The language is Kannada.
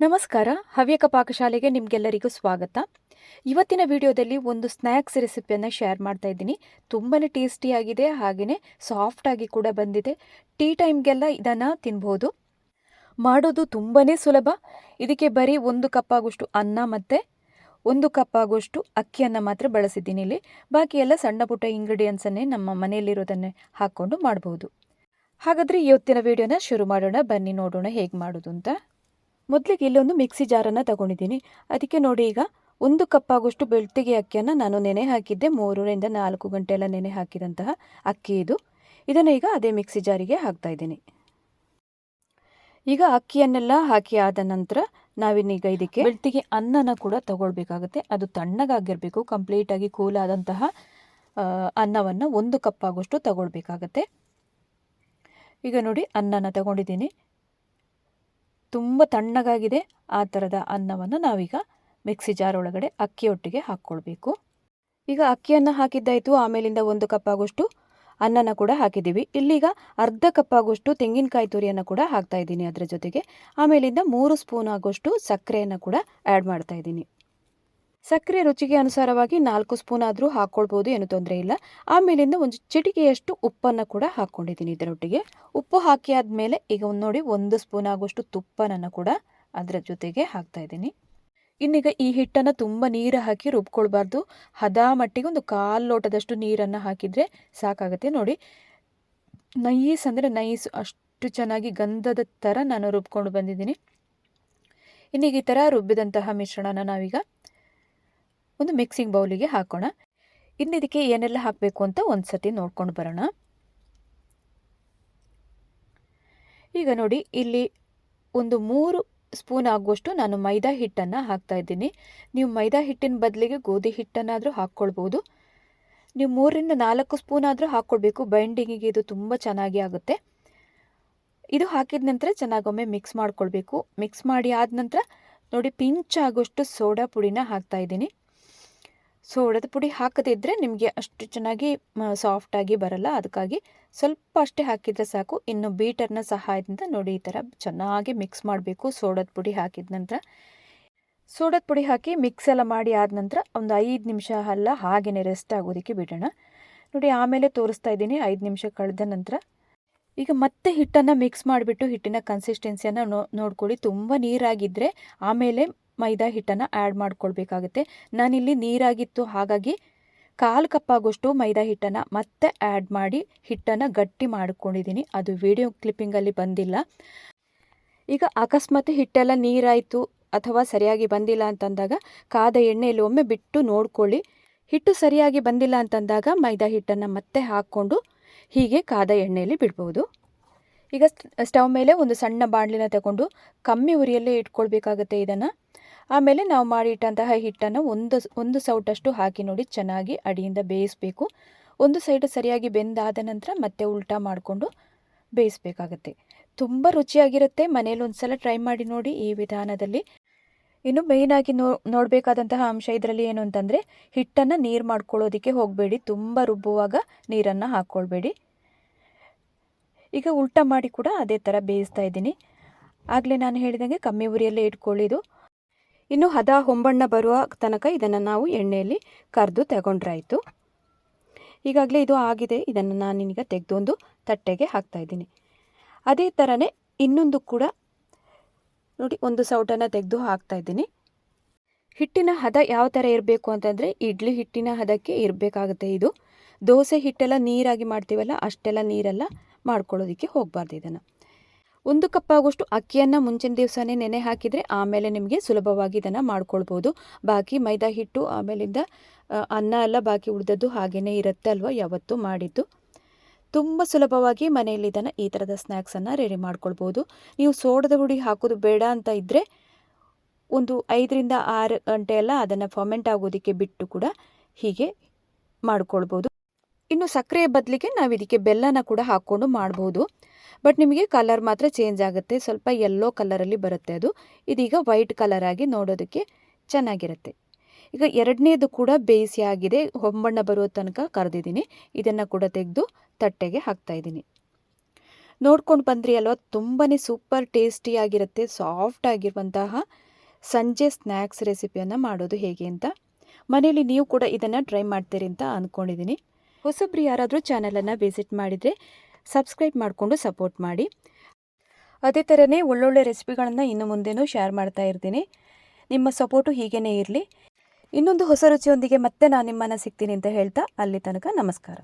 ನಮಸ್ಕಾರ, ಹವ್ಯಕ ಪಾಕಶಾಲೆಗೆ ನಿಮಗೆಲ್ಲರಿಗೂ ಸ್ವಾಗತ. ಇವತ್ತಿನ ವಿಡಿಯೋದಲ್ಲಿ ಒಂದು ಸ್ನ್ಯಾಕ್ಸ್ ರೆಸಿಪಿಯನ್ನು ಶೇರ್ ಮಾಡ್ತಾ ಇದ್ದೀನಿ. ತುಂಬಾ ಟೇಸ್ಟಿಯಾಗಿದೆ ಹಾಗೆಯೇ ಸಾಫ್ಟಾಗಿ ಕೂಡ ಬಂದಿದೆ. ಟೀ ಟೈಮ್ಗೆಲ್ಲ ಇದನ್ನು ತಿನ್ಬೋದು. ಮಾಡೋದು ತುಂಬಾ ಸುಲಭ. ಇದಕ್ಕೆ ಬರೀ ಒಂದು ಕಪ್ ಆಗುವಷ್ಟು ಅನ್ನ ಮತ್ತು ಒಂದು ಕಪ್ ಆಗುವಷ್ಟು ಅಕ್ಕಿಯನ್ನು ಮಾತ್ರ ಬಳಸಿದ್ದೀನಿ ಇಲ್ಲಿ. ಬಾಕಿ ಎಲ್ಲ ಸಣ್ಣ ಪುಟ್ಟ ಇಂಗ್ರೀಡಿಯೆಂಟ್ಸನ್ನೇ ನಮ್ಮ ಮನೆಯಲ್ಲಿರೋದನ್ನೇ ಹಾಕ್ಕೊಂಡು ಮಾಡ್ಬೋದು. ಹಾಗಾದರೆ ಇವತ್ತಿನ ವಿಡಿಯೋನ ಶುರು ಮಾಡೋಣ. ಬನ್ನಿ ನೋಡೋಣ ಹೇಗೆ ಮಾಡೋದು ಅಂತ ಮೊದಲಿಗೆ ಇಲ್ಲೊಂದು ಮಿಕ್ಸಿ ಜಾರನ್ನು ತಗೊಂಡಿದ್ದೀನಿ. ಅದಕ್ಕೆ ನೋಡಿ ಈಗ ಒಂದು ಕಪ್ ಆಗುವಷ್ಟು ಬೆಳ್ತಿಗೆ ಅಕ್ಕಿಯನ್ನು ನಾನು ನೆನೆ ಹಾಕಿದ್ದೆ. ಮೂರರಿಂದ ನಾಲ್ಕು ಗಂಟೆ ನೆನೆ ಹಾಕಿದಂತಹ ಅಕ್ಕಿ ಇದು. ಇದನ್ನು ಈಗ ಅದೇ ಮಿಕ್ಸಿ ಜಾರಿಗೆ ಹಾಕ್ತಾ ಇದ್ದೀನಿ. ಈಗ ಅಕ್ಕಿಯನ್ನೆಲ್ಲ ಹಾಕಿ ಆದ ನಂತರ ನಾವಿನ್ನೀಗ ಇದಕ್ಕೆ ಬೆಳ್ತಿಗೆ ಅನ್ನನ ಕೂಡ ತಗೊಳ್ಬೇಕಾಗುತ್ತೆ. ಅದು ತಣ್ಣಗಾಗಿರಬೇಕು, ಕಂಪ್ಲೀಟಾಗಿ ಕೂಲ್ ಆದಂತಹ ಅನ್ನವನ್ನು ಒಂದು ಕಪ್ ಆಗುವಷ್ಟು ತಗೊಳ್ಬೇಕಾಗತ್ತೆ. ಈಗ ನೋಡಿ ಅನ್ನನ ತಗೊಂಡಿದ್ದೀನಿ. ತುಂಬ ತಣ್ಣಗಾಗಿದೆ. ಆ ಥರದ ಅನ್ನವನ್ನು ನಾವೀಗ ಮಿಕ್ಸಿ ಜಾರ್ ಒಳಗಡೆ ಅಕ್ಕಿಯೊಟ್ಟಿಗೆ ಹಾಕ್ಕೊಳ್ಬೇಕು. ಈಗ ಅಕ್ಕಿಯನ್ನು ಹಾಕಿದ್ದಾಯಿತು. ಆಮೇಲಿಂದ ಒಂದು ಕಪ್ ಆಗೋಷ್ಟು ಅನ್ನನ ಕೂಡ ಹಾಕಿದ್ದೀವಿ. ಇಲ್ಲಿಗ ಅರ್ಧ ಕಪ್ ಆಗೋಷ್ಟು ತೆಂಗಿನಕಾಯಿ ತುರಿಯನ್ನು ಕೂಡ ಹಾಕ್ತಾ ಇದ್ದೀನಿ ಅದರ ಜೊತೆಗೆ. ಆಮೇಲಿಂದ ಮೂರು ಸ್ಪೂನ್ ಆಗೋಷ್ಟು ಸಕ್ಕರೆಯನ್ನು ಕೂಡ ಆ್ಯಡ್ ಮಾಡ್ತಾ ಇದ್ದೀನಿ. ಸಕ್ಕರೆ ರುಚಿಗೆ ಅನುಸಾರವಾಗಿ ನಾಲ್ಕು ಸ್ಪೂನ್ ಆದರೂ ಹಾಕ್ಕೊಳ್ಬೋದು ಏನು ತೊಂದರೆ ಇಲ್ಲ. ಆಮೇಲಿಂದ ಒಂದು ಚಿಟಿಕೆಯಷ್ಟು ಉಪ್ಪನ್ನು ಕೂಡ ಹಾಕ್ಕೊಂಡಿದ್ದೀನಿ ಇದರೊಟ್ಟಿಗೆ. ಉಪ್ಪು ಹಾಕಿ ಆದಮೇಲೆ ಈಗ ಒಂದು ನೋಡಿ, ಒಂದು ಸ್ಪೂನ್ ಆಗುವಷ್ಟು ತುಪ್ಪನನ್ನು ಕೂಡ ಅದರ ಜೊತೆಗೆ ಹಾಕ್ತಾ ಇದ್ದೀನಿ. ಇನ್ನೀಗ ಈ ಹಿಟ್ಟನ್ನು ತುಂಬ ನೀರು ಹಾಕಿ ರುಬ್ಕೊಳ್ಬಾರ್ದು. ಹದ ಮಟ್ಟಿಗೆ ಒಂದು ಕಾಲು ಲೋಟದಷ್ಟು ನೀರನ್ನು ಹಾಕಿದರೆ ಸಾಕಾಗುತ್ತೆ. ನೋಡಿ, ನೈಸ್ ಅಂದರೆ ನೈಸ್, ಅಷ್ಟು ಚೆನ್ನಾಗಿ ಗಂಧದ ಥರ ನಾನು ರುಬ್ಕೊಂಡು ಬಂದಿದ್ದೀನಿ. ಇನ್ನೀಗ ಈ ಥರ ರುಬ್ಬಿದಂತಹ ಮಿಶ್ರಣನ ನಾವೀಗ ಒಂದು ಮಿಕ್ಸಿಂಗ್ ಬೌಲಿಗೆ ಹಾಕೋಣ. ಇನ್ನು ಇದಕ್ಕೆ ಏನೆಲ್ಲ ಹಾಕಬೇಕು ಅಂತ ಒಂದು ಸತಿ ನೋಡ್ಕೊಂಡು ಬರೋಣ. ಈಗ ನೋಡಿ, ಇಲ್ಲಿ ಒಂದು ಮೂರು ಸ್ಪೂನ್ ಆಗುವಷ್ಟು ನಾನು ಮೈದಾ ಹಿಟ್ಟನ್ನು ಹಾಕ್ತಾ ಇದ್ದೀನಿ. ನೀವು ಮೈದಾ ಹಿಟ್ಟಿನ ಬದಲಿಗೆ ಗೋಧಿ ಹಿಟ್ಟನ್ನಾದರೂ ಹಾಕ್ಕೊಳ್ಬೋದು. ನೀವು ಮೂರರಿಂದ ನಾಲ್ಕು ಸ್ಪೂನ್ ಆದರೂ ಹಾಕ್ಕೊಳ್ಬೇಕು. ಬೈಂಡಿಂಗಿಗೆ ಇದು ತುಂಬ ಚೆನ್ನಾಗಿ ಆಗುತ್ತೆ. ಇದು ಹಾಕಿದ ನಂತರ ಚೆನ್ನಾಗೊಮ್ಮೆ ಮಿಕ್ಸ್ ಮಾಡ್ಕೊಳ್ಬೇಕು. ಮಿಕ್ಸ್ ಮಾಡಿ ಆದ ನಂತರ ನೋಡಿ, ಪಿಂಚ್ ಆಗುವಷ್ಟು ಸೋಡಾ ಪುಡಿನ ಹಾಕ್ತಾ ಇದ್ದೀನಿ. ಸೋಡದ ಪುಡಿ ಹಾಕದಿದ್ದರೆ ನಿಮಗೆ ಅಷ್ಟು ಚೆನ್ನಾಗಿ ಸಾಫ್ಟಾಗಿ ಬರಲ್ಲ. ಅದಕ್ಕಾಗಿ ಸ್ವಲ್ಪ ಅಷ್ಟೇ ಹಾಕಿದರೆ ಸಾಕು. ಇನ್ನು ಬೀಟರ್ನ ಸಹಾಯದಿಂದ ನೋಡಿ ಈ ಥರ ಚೆನ್ನಾಗಿ ಮಿಕ್ಸ್ ಮಾಡಬೇಕು ಸೋಡದ ಪುಡಿ ಹಾಕಿದ ನಂತರ. ಸೋಡದ ಪುಡಿ ಹಾಕಿ ಮಿಕ್ಸ್ ಎಲ್ಲ ಮಾಡಿ ಆದ ನಂತರ ಒಂದು ಐದು ನಿಮಿಷ ಅಲ್ಲ ಹಾಗೆಯೇ ರೆಸ್ಟ್ ಆಗೋದಕ್ಕೆ ಬಿಡೋಣ. ನೋಡಿ ಆಮೇಲೆ ತೋರಿಸ್ತಾ ಇದ್ದೀನಿ ಐದು ನಿಮಿಷ ಕಳೆದ ನಂತರ. ಈಗ ಮತ್ತೆ ಹಿಟ್ಟನ್ನು ಮಿಕ್ಸ್ ಮಾಡಿಬಿಟ್ಟು ಹಿಟ್ಟಿನ ಕನ್ಸಿಸ್ಟೆನ್ಸಿಯನ್ನು ನೋ, ನೋಡ್ಕೊಳ್ಳಿ. ತುಂಬ ನೀರಾಗಿದ್ದರೆ ಆಮೇಲೆ ಮೈದಾ ಹಿಟ್ಟನ್ನು ಆ್ಯಡ್ ಮಾಡ್ಕೊಳ್ಬೇಕಾಗುತ್ತೆ. ನಾನಿಲ್ಲಿ ನೀರಾಗಿತ್ತು, ಹಾಗಾಗಿ ಕಾಲು ಕಪ್ಪಾಗೋಷ್ಟು ಮೈದಾ ಹಿಟ್ಟನ್ನು ಮತ್ತೆ ಆ್ಯಡ್ ಮಾಡಿ ಹಿಟ್ಟನ್ನು ಗಟ್ಟಿ ಮಾಡ್ಕೊಂಡಿದ್ದೀನಿ ಅದು ವಿಡಿಯೋ ಕ್ಲಿಪ್ಪಿಂಗಲ್ಲಿ ಬಂದಿಲ್ಲ. ಈಗ ಅಕಸ್ಮಾತ್ ಹಿಟ್ಟೆಲ್ಲ ನೀರಾಯಿತು ಅಥವಾ ಸರಿಯಾಗಿ ಬಂದಿಲ್ಲ ಅಂತಂದಾಗ ಕಾದ ಎಣ್ಣೆಯಲ್ಲಿ ಒಮ್ಮೆ ಬಿಟ್ಟು ನೋಡ್ಕೊಳ್ಳಿ. ಹಿಟ್ಟು ಸರಿಯಾಗಿ ಬಂದಿಲ್ಲ ಅಂತಂದಾಗ ಮೈದಾ ಹಿಟ್ಟನ್ನು ಮತ್ತೆ ಹಾಕ್ಕೊಂಡು ಹೀಗೆ ಕಾದ ಎಣ್ಣೆಯಲ್ಲಿ ಬಿಡ್ಬೋದು. ಈಗ ಸ್ಟವ್ ಮೇಲೆ ಒಂದು ಸಣ್ಣ ಬಾಣಲಿನ ತಗೊಂಡು ಕಮ್ಮಿ ಉರಿಯಲ್ಲೇ ಇಟ್ಕೊಳ್ಬೇಕಾಗತ್ತೆ ಇದನ್ನು. ಆಮೇಲೆ ನಾವು ಮಾಡಿಟ್ಟಂತಹ ಹಿಟ್ಟನ್ನು ಒಂದು ಒಂದು ಸೌಟಷ್ಟು ಹಾಕಿ ನೋಡಿ ಚೆನ್ನಾಗಿ ಅಡಿಯಿಂದ ಬೇಯಿಸಬೇಕು. ಒಂದು ಸೈಡ್ ಸರಿಯಾಗಿ ಬೆಂದಾದ ನಂತರ ಮತ್ತೆ ಉಲ್ಟಾ ಮಾಡಿಕೊಂಡು ಬೇಯಿಸಬೇಕಾಗತ್ತೆ. ತುಂಬ ರುಚಿಯಾಗಿರುತ್ತೆ. ಮನೇಲಿ ಒಂದು ಸಲ ಟ್ರೈ ಮಾಡಿ ನೋಡಿ ಈ ವಿಧಾನದಲ್ಲಿ. ಇನ್ನು ಮೇಯ್ನಾಗಿ ನೋ, ನೋಡಬೇಕಾದಂತಹ ಅಂಶ ಇದರಲ್ಲಿ ಏನು ಅಂತಂದರೆ ಹಿಟ್ಟನ್ನು ನೀರು ಮಾಡ್ಕೊಳ್ಳೋದಕ್ಕೆ ಹೋಗಬೇಡಿ. ತುಂಬ ರುಬ್ಬುವಾಗ ನೀರನ್ನು ಹಾಕ್ಕೊಳ್ಬೇಡಿ. ಈಗ ಉಲ್ಟಾ ಮಾಡಿ ಕೂಡ ಅದೇ ಥರ ಬೇಯಿಸ್ತಾ ಇದ್ದೀನಿ. ಆಗಲೇ ನಾನು ಹೇಳಿದಂಗೆ ಕಮ್ಮಿ ಉರಿಯಲ್ಲೇ ಇಟ್ಕೊಳ್ಳಿದು. ಇನ್ನು ಹದ ಹೊಂಬಣ್ಣ ಬರುವ ತನಕ ಇದನ್ನು ನಾವು ಎಣ್ಣೆಯಲ್ಲಿ ಕರೆದು ತಗೊಂಡ್ರಾಯಿತು. ಈಗಾಗಲೇ ಇದು ಆಗಿದೆ. ಇದನ್ನು ನಾನೀಗ ತೆಗೆದೊಂದು ತಟ್ಟೆಗೆ ಹಾಕ್ತಾಯಿದ್ದೀನಿ ಅದೇ ಥರನೇ ಇನ್ನೊಂದು ಕೂಡ ನೋಡಿ ಒಂದು ಸೌಟನ್ನು ತೆಗೆದು ಹಾಕ್ತಾಯಿದ್ದೀನಿ ಹಿಟ್ಟಿನ ಹದ ಯಾವ ಥರ ಇರಬೇಕು ಅಂತಂದರೆ ಇಡ್ಲಿ ಹಿಟ್ಟಿನ ಹದಕ್ಕೆ ಇರಬೇಕಾಗುತ್ತೆ ಇದು. ದೋಸೆ ಹಿಟ್ಟೆಲ್ಲ ನೀರಾಗಿ ಮಾಡ್ತೀವಲ್ಲ, ಅಷ್ಟೆಲ್ಲ ನೀರೆಲ್ಲ. ಮಾಡ್ಕೊಳ್ಳೋದಕ್ಕೆ ಹೋಗಬಾರ್ದು ಇದನ್ನು. ಒಂದು ಕಪ್ ಆಗುವಷ್ಟು ಅಕ್ಕಿಯನ್ನು ಮುಂಚಿನ ದಿವಸನೇ ನೆನೆ ಹಾಕಿದರೆ ಆಮೇಲೆ ನಿಮಗೆ ಸುಲಭವಾಗಿ ಇದನ್ನು ಮಾಡ್ಕೊಳ್ಬೋದು. ಬಾಕಿ ಮೈದಾ ಹಿಟ್ಟು, ಆಮೇಲಿಂದ ಅನ್ನ ಎಲ್ಲ ಬಾಕಿ ಉಳಿದದ್ದು ಹಾಗೆಯೇ ಇರುತ್ತೆ ಅಲ್ವಾ ಯಾವತ್ತೂ ಮಾಡಿದ್ದು. ತುಂಬ ಸುಲಭವಾಗಿ ಮನೆಯಲ್ಲಿ ಇದನ್ನು ಈ ಥರದ ಸ್ನ್ಯಾಕ್ಸನ್ನು ರೆಡಿ ಮಾಡ್ಕೊಳ್ಬೋದು. ನೀವು ಸೋಡದ ಹುಡಿ ಹಾಕೋದು ಬೇಡ ಅಂತ ಇದ್ದರೆ ಒಂದು ಐದರಿಂದ ಆರು ಗಂಟೆ ಎಲ್ಲ ಅದನ್ನು ಫರ್ಮೆಂಟ್ ಆಗೋದಕ್ಕೆ ಬಿಟ್ಟು ಕೂಡ ಹೀಗೆ ಮಾಡ್ಕೊಳ್ಬೋದು. ಇನ್ನು ಸಕ್ಕರೆ ಬದಲಿಗೆ ನಾವು ಇದಕ್ಕೆ ಬೆಲ್ಲನ ಕೂಡ ಹಾಕ್ಕೊಂಡು ಮಾಡ್ಬೋದು. ಬಟ್ ನಿಮಗೆ ಕಲರ್ ಮಾತ್ರ ಚೇಂಜ್ ಆಗುತ್ತೆ. ಸ್ವಲ್ಪ ಯೆಲ್ಲೋ ಕಲರಲ್ಲಿ ಬರುತ್ತೆ ಅದು. ಇದೀಗ ವೈಟ್ ಕಲರ್ ಆಗಿ ನೋಡೋದಕ್ಕೆ ಚೆನ್ನಾಗಿರುತ್ತೆ. ಈಗ ಎರಡನೇದು ಕೂಡ ಬೇಯಿಸಿ ಆಗಿದೆ. ಹೊಂಬಣ್ಣ ಬರೋ ತನಕ ಕರೆದಿದ್ದೀನಿ. ಇದನ್ನು ಕೂಡ ತೆಗೆದು ತಟ್ಟೆಗೆ ಹಾಕ್ತಾ ಇದ್ದೀನಿ. ನೋಡ್ಕೊಂಡು ಬಂದ್ರಿ ಅಲ್ವಾ? ತುಂಬಾ ಸೂಪರ್ ಟೇಸ್ಟಿಯಾಗಿರುತ್ತೆ ಸಾಫ್ಟ್ ಆಗಿರುವಂತಹ ಸಂಜೆ ಸ್ನ್ಯಾಕ್ಸ್ ರೆಸಿಪಿಯನ್ನು ಮಾಡೋದು ಹೇಗೆ ಅಂತ. ಮನೆಯಲ್ಲಿ ನೀವು ಕೂಡ ಇದನ್ನು ಟ್ರೈ ಮಾಡ್ತೀರಿ ಅಂತ ಅಂದ್ಕೊಂಡಿದ್ದೀನಿ ಹೊಸಬ್ರು ಯಾರಾದರೂ ಚಾನಲನ್ನು ವಿಸಿಟ್ ಮಾಡಿದರೆ ಸಬ್ಸ್ಕ್ರೈಬ್ ಮಾಡಿಕೊಂಡು ಸಪೋರ್ಟ್ ಮಾಡಿ. ಅದೇ ಥರನೇ ಒಳ್ಳೊಳ್ಳೆ ರೆಸಿಪಿಗಳನ್ನು ಇನ್ನು ಮುಂದೆನೂ ಶೇರ್ ಮಾಡ್ತಾ ಇರ್ತೀನಿ. ನಿಮ್ಮ ಸಪೋರ್ಟು ಹೀಗೇ ಇರಲಿ. ಇನ್ನೊಂದು ಹೊಸ ರುಚಿಯೊಂದಿಗೆ ಮತ್ತೆ ನಾನು ನಿಮ್ಮನ್ನು ಸಿಗ್ತೀನಿ ಅಂತ ಹೇಳ್ತಾ ಅಲ್ಲಿ ತನಕ ನಮಸ್ಕಾರ.